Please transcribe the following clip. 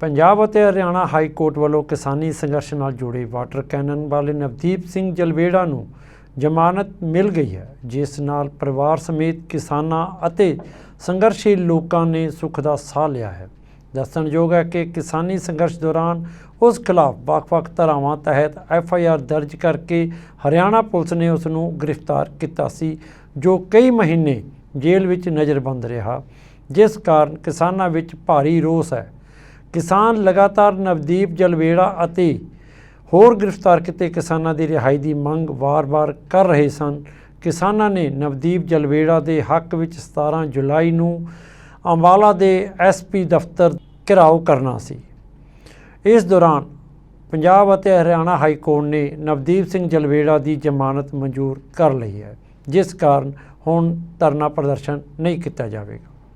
ਪੰਜਾਬ ਅਤੇ Haryana high court ਵੱਲੋਂ ਕਿਸਾਨੀ ਸੰਘਰਸ਼ ਨਾਲ ਜੁੜੇ ਵਾਟਰ ਕੈਨਨ ਵਾਲੇ ਨਵਦੀਪ ਸਿੰਘ ਜਲਵੇੜਾ ਨੂੰ ਜ਼ਮਾਨਤ ਮਿਲ ਗਈ ਹੈ, ਜਿਸ ਨਾਲ ਪਰਿਵਾਰ ਸਮੇਤ ਕਿਸਾਨਾਂ ਅਤੇ ਸੰਘਰਸ਼ੀਲ ਲੋਕਾਂ ਨੇ ਸੁੱਖ ਦਾ ਸਾਹ ਲਿਆ ਹੈ। ਦੱਸਣਯੋਗ ਹੈ ਕਿ ਕਿਸਾਨੀ ਸੰਘਰਸ਼ ਦੌਰਾਨ ਉਸ ਖਿਲਾਫ ਵੱਖ-ਵੱਖ ਧਾਰਾਵਾਂ ਤਹਿਤ ਐਫ ਆਈ ਆਰ ਦਰਜ ਕਰਕੇ ਹਰਿਆਣਾ ਪੁਲਿਸ ਨੇ ਉਸ ਨੂੰ ਗ੍ਰਿਫਤਾਰ ਕੀਤਾ ਸੀ, ਜੋ ਕਈ ਮਹੀਨੇ ਜੇਲ੍ਹ ਵਿੱਚ ਨਜ਼ਰਬੰਦ ਰਿਹਾ, ਜਿਸ ਕਾਰਨ ਕਿਸਾਨਾਂ ਵਿੱਚ ਭਾਰੀ ਰੋਸ ਹੈ। ਕਿਸਾਨ ਲਗਾਤਾਰ ਨਵਦੀਪ ਜਲਵੇੜਾ ਅਤੇ ਹੋਰ ਗ੍ਰਿਫਤਾਰ ਕੀਤੇ ਕਿਸਾਨਾਂ ਦੀ ਰਿਹਾਈ ਦੀ ਮੰਗ ਵਾਰ-ਵਾਰ ਕਰ ਰਹੇ ਸਨ। ਕਿਸਾਨਾਂ ਨੇ ਨਵਦੀਪ ਜਲਵੇੜਾ ਦੇ ਹੱਕ ਵਿੱਚ 17 ਜੁਲਾਈ ਨੂੰ ਅੰਬਾਲਾ ਦੇ ਐਸਪੀ ਦਫ਼ਤਰ ਘਿਰਾਓ ਕਰਨਾ ਸੀ। ਇਸ ਦੌਰਾਨ ਪੰਜਾਬ ਅਤੇ ਹਰਿਆਣਾ ਹਾਈ ਕੋਰਟ ਨੇ ਨਵਦੀਪ ਸਿੰਘ ਜਲਵੇੜਾ ਦੀ ਜ਼ਮਾਨਤ ਮਨਜ਼ੂਰ ਕਰ ਲਈ ਹੈ, ਜਿਸ ਕਾਰਨ ਹੁਣ ਧਰਨਾ ਪ੍ਰਦਰਸ਼ਨ ਨਹੀਂ ਕੀਤਾ ਜਾਵੇਗਾ।